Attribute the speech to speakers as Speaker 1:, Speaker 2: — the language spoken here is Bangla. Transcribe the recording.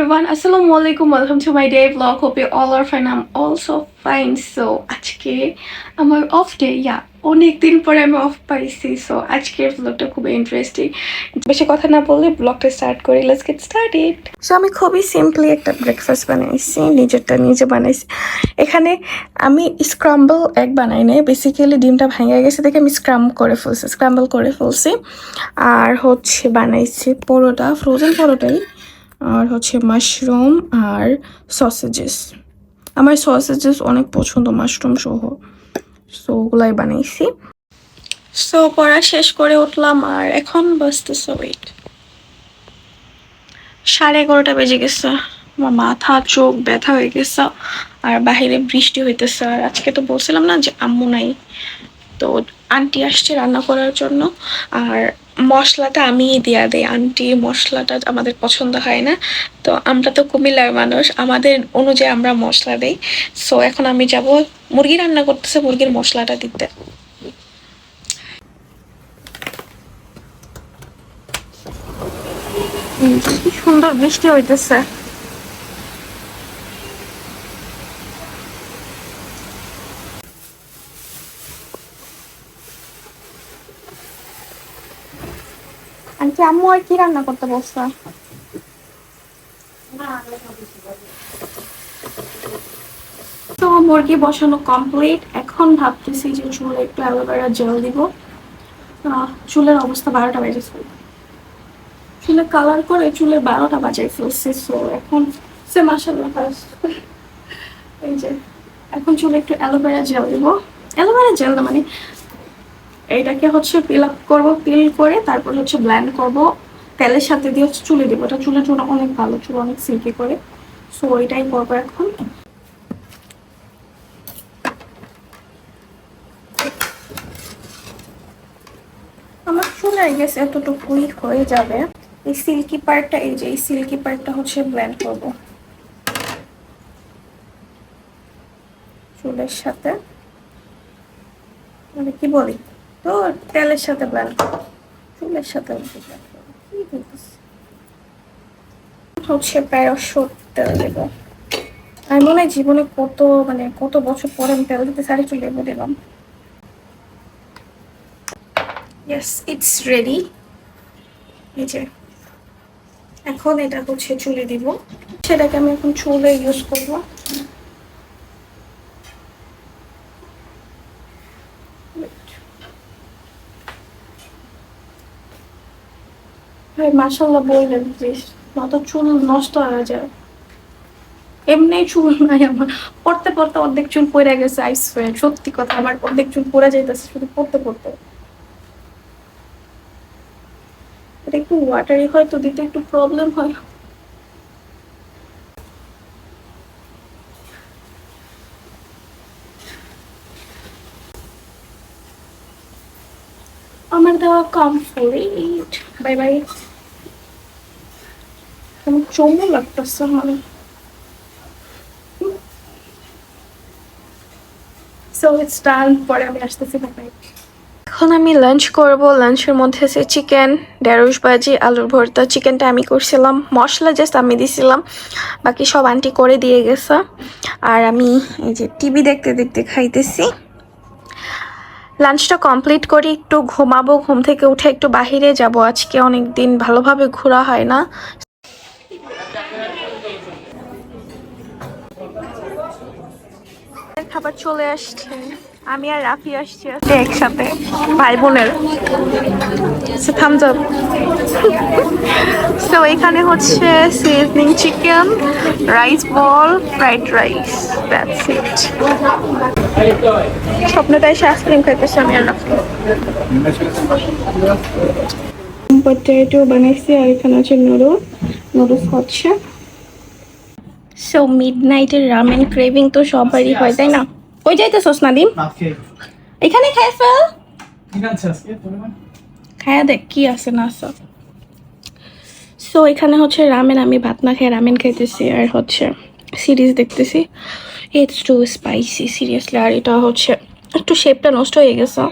Speaker 1: আসসালামু আলাইকুম welcome to my day blog hope you all are fine am also fine so আজকে আমার অফ ডে ইয়া অনেক দিন পরে আমি অফ পাইছি। সো আজকের ব্লগটা খুব ইন্টারেস্টিং বেশি কথা না বললে ব্লগটা স্টার্ট করি। লেটস গেট স্টার্টেড সো আমি খুবই সিম্পলি একটা ব্রেকফাস্ট বানাইছি। নিজেরটা নিজে বানাইছি। এখানে আমি স্ক্রাম্বল এগ বানাই নাই। বেসিক্যালি ডিমটা ভেঙে গেছে দেখে আমি স্ক্রাম করে ফেলছি। স্ক্রাম্বল করে ফেলছি। আর হচ্ছে বানাইছি পরোটা। ফ্রোজেন পরোটাই। আর হচ্ছে মাশরুম আর সসেজেস আমার সসেজেস অনেক পছন্দ মাশরুম সহ। সো ওগুলাই বানাইছি। সো পড়া শেষ করে উঠলাম আর এখন বসতেছে ওয়েট সাড়ে এগারোটা বেজে গেছে। আমার মাথা, চোখ ব্যথা হয়ে গেছে আর বাইরে বৃষ্টি হইতেছে। আর আজকে তো বলছিলাম না যে আম্মু নাই। তো আন্টি আসছে রান্না করার জন্য। আর মশলাটা আমিই দিয়া দেই, আন্টি মশলাটা আমাদের পছন্দ হয় না। তো আমরা তো কুমিল্লার মানুষ, আমাদের অনুযায়ী আমরা মশলা দিই। সো এখন আমি যাব, মুরগি রান্না করতেছে মুরগির মশলাটা দিতে। কি সুন্দর বৃষ্টি হইতেছে। আন্টি আম্মু আর কি রান্না করতে বলছে তো মুরগি বসানো কমপ্লিট এখন ভাবতেছি যে চুলে একটু অ্যালোভেরা জেল দিব। চুলের অবস্থা বারোটা বেজেছে। চুলে কালার করে চুলের বারোটা বাজাই ফেলছে সো এখন সে মাসাল্লাহ এই যে, এখন চুলে একটু অ্যালোভেরা জেল দিব। অ্যালোভেরা জেল মানে এইটাকে হচ্ছে পিল আপ করব পিল করে তারপর হচ্ছে ব্ল্যান্ড করব। তেলের সাথে দিয়ে হচ্ছে চুলে দিব। এটা চুলের জন্য অনেক ভালো, চুল অনেক সিল্কি করে। সো ওইটাই করব এখন। আমার চুল হয়ে গেছে এতটুকুই হয়ে যাবে। এই সিল্কি পার্টটা এই যে এই সিল্কি পার্টটা হচ্ছে ব্ল্যান্ড করব। চুলের সাথে। মানে কি বলি? তো তেলের সাথে ব্ল্যান্ড চুলের সাথে? হচ্ছে প্যারাশুট তেল দেব। আমি মনে হয় জীবনে কত মানে কত বছর পরে আমি তেল দিতে সারি চুলে দিলাম। ইয়েস ইটস রেডি এই যে, এখন এটা হচ্ছে চুলে দিব। সেটাকে আমি এখন চুলে ইউজ করব। ভাই মাসাল্লাহ বললেন প্লিজ নয়তো চুল নষ্ট হয়ে যায়। এমনি চুল নাই আমার। পড়তে পড়তে অর্ধেক চুল পড়ে গেছে আইস হয়ে সত্যি কথা, আমার অর্ধেক চুল পড়ে যাইতেছে শুধু পড়তে পড়তে। এটা একটু ওয়াটারি হয় তো, দিতে একটু প্রবলেম হয়। আমার দেওয়া কমপ্লিট বাই বাই কেমন চমু লাগতেছে বাই এখন আমি লাঞ্চ করব। লাঞ্চের মধ্যে আছে চিকেন ঢেঁড়স ভাজি, আলুর ভর্তা। চিকেনটা আমি করছিলাম। মশলা জাস্ট আমি দিছিলাম। বাকি সব আন্টি করে দিয়ে গেছে। আর আমি এই যে টিভি দেখতে দেখতে খাইতেছি। লাঞ্চটা কমপ্লিট করি। একটু ঘুমাবো, ঘুম থেকে উঠে একটু বাহিরে যাব। আজকে অনেক দিন ভালোভাবে ঘোরা হয় না। খাবার চলে আসছে। আমি আর রাফি আসছি একসাথে, ভাই বোনের। এখানে হচ্ছে seasoning chicken rice ball fried rice that's it স্বপ্নটা এসে আইসক্রিম খাইতেছে, আমি আর রাফি। পটেটো বানাইছি আর এখানে আছে নুডল নুডলস হচ্ছে। সো মিড নাইটের রামেন ক্রেভিং তো সবারই হয় তাই না? কই যাইতেছস নাদিম?
Speaker 2: আজকে
Speaker 1: এখানে খাই ফেল। খায়া দেখ কি আছে না আছে। সো এখানে হচ্ছে রামেন আমি ভাত না খেয়ে রামেন খাইতেছি আর হচ্ছে সিরিজ দেখতেছি। ইটস টু স্পাইসি সিরিয়াসলি আর এটা হচ্ছে একটু শেপটা নষ্ট হয়ে গেছে।